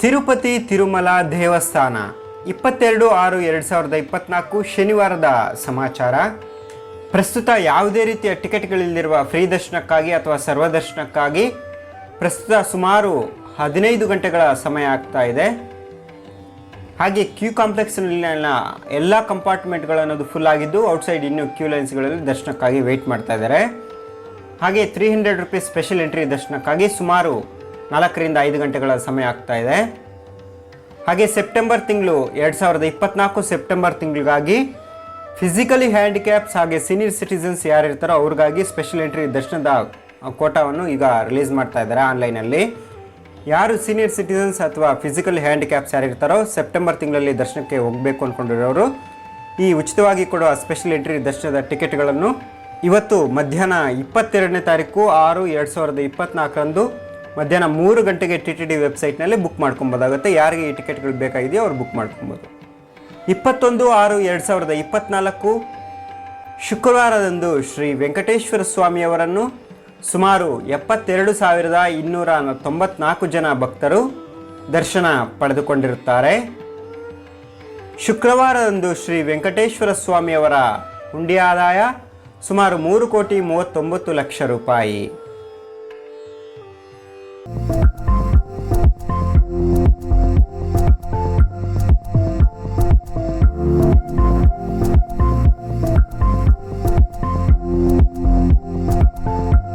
ತಿರುಪತಿ ತಿರುಮಲ ದೇವಸ್ಥಾನ. ಇಪ್ಪತ್ತೆರಡು ಆರು ಎರಡು ಸಾವಿರದ ಇಪ್ಪತ್ನಾಲ್ಕು ಶನಿವಾರದ ಸಮಾಚಾರ. ಪ್ರಸ್ತುತ ಯಾವುದೇ ರೀತಿಯ ಟಿಕೆಟ್ಗಳಿಲ್ಲಿರುವ ಫ್ರೀ ದರ್ಶನಕ್ಕಾಗಿ ಅಥವಾ ಸರ್ವದರ್ಶನಕ್ಕಾಗಿ ಪ್ರಸ್ತುತ ಸುಮಾರು ಹದಿನೈದು ಗಂಟೆಗಳ ಸಮಯ ಆಗ್ತಾ ಇದೆ. ಹಾಗೆ ಕ್ಯೂ ಕಾಂಪ್ಲೆಕ್ಸ್ನಲ್ಲಿನ ಎಲ್ಲ ಕಂಪಾರ್ಟ್ಮೆಂಟ್ಗಳು ಅನ್ನೋದು ಫುಲ್ ಆಗಿದ್ದು ಔಟ್ಸೈಡ್ ಇನ್ನೂ ಕ್ಯೂ ಲೈನ್ಸ್ಗಳಲ್ಲಿ ದರ್ಶನಕ್ಕಾಗಿ ವೆಯ್ಟ್ ಮಾಡ್ತಾ ಇದ್ದಾರೆ. ಹಾಗೆ three hundred rupees special entry ದರ್ಶನಕ್ಕಾಗಿ ಸುಮಾರು ನಾಲ್ಕರಿಂದ ಐದು ಗಂಟೆಗಳ ಸಮಯ ಆಗ್ತಾ ಇದೆ. ಹಾಗೆ ಸೆಪ್ಟೆಂಬರ್ ತಿಂಗಳು ಎರಡು ಸಾವಿರದ ಇಪ್ಪತ್ನಾಲ್ಕು ಸೆಪ್ಟೆಂಬರ್ ತಿಂಗಳಿಗಾಗಿ ಫಿಸಿಕಲಿ ಹ್ಯಾಂಡಿಕ್ಯಾಪ್ಸ್ ಹಾಗೆ ಸೀನಿಯರ್ ಸಿಟಿಸನ್ಸ್ ಯಾರಿರ್ತಾರೋ ಅವ್ರಿಗಾಗಿ ಸ್ಪೆಷಲ್ ಎಂಟ್ರಿ ದರ್ಶನದ ಕೋಟಾವನ್ನು ಈಗ ರಿಲೀಸ್ ಮಾಡ್ತಾ ಇದ್ದಾರೆ ಆನ್ಲೈನಲ್ಲಿ ಯಾರು ಸೀನಿಯರ್ ಸಿಟಿಸನ್ಸ್ ಅಥವಾ ಫಿಸಿಕಲ್ ಹ್ಯಾಂಡಿಕ್ಯಾಪ್ಸ್ ಯಾರಿರ್ತಾರೋ ಸೆಪ್ಟೆಂಬರ್ ತಿಂಗಳಲ್ಲಿ ದರ್ಶನಕ್ಕೆ ಹೋಗಬೇಕು ಅಂದ್ಕೊಂಡಿರೋರು ಈ ಉಚಿತವಾಗಿ ಕೊಡುವ ಸ್ಪೆಷಲ್ ಎಂಟ್ರಿ ದರ್ಶನದ ಟಿಕೆಟ್ಗಳನ್ನು ಇವತ್ತು ಮಧ್ಯಾಹ್ನ ಇಪ್ಪತ್ತೆರಡನೇ ತಾರೀಕು ಆರು ಎರಡು ಸಾವಿರದ ಇಪ್ಪತ್ನಾಲ್ಕರಂದು ಮಧ್ಯಾಹ್ನ ಮೂರು ಗಂಟೆಗೆ ಟಿ ಟಿ ಡಿ ವೆಬ್ಸೈಟ್ನಲ್ಲಿ ಬುಕ್ ಮಾಡ್ಕೊಬೋದಾಗುತ್ತೆ. ಯಾರಿಗೆ ಈ ಟಿಕೆಟ್ಗಳು ಬೇಕಾಗಿದೆಯೋ ಅವ್ರು ಬುಕ್ ಮಾಡ್ಕೊಬೋದು. ಇಪ್ಪತ್ತೊಂದು ಆರು ಎರಡು ಸಾವಿರದ ಇಪ್ಪತ್ನಾಲ್ಕು ಶುಕ್ರವಾರದಂದು ಶ್ರೀ ವೆಂಕಟೇಶ್ವರ ಸ್ವಾಮಿಯವರನ್ನು ಸುಮಾರು ಎಪ್ಪತ್ತೆರಡು ಸಾವಿರದ ಇನ್ನೂರ ತೊಂಬತ್ನಾಲ್ಕು ಜನ ಭಕ್ತರು ದರ್ಶನ ಪಡೆದುಕೊಂಡಿರುತ್ತಾರೆ. ಶುಕ್ರವಾರದಂದು ಶ್ರೀ ವೆಂಕಟೇಶ್ವರ ಸ್ವಾಮಿಯವರ ಹುಂಡಿ ಆದಾಯ ಸುಮಾರು ಮೂರು ಕೋಟಿ ಮೂವತ್ತೊಂಬತ್ತು ಲಕ್ಷ ರೂಪಾಯಿ. Thank you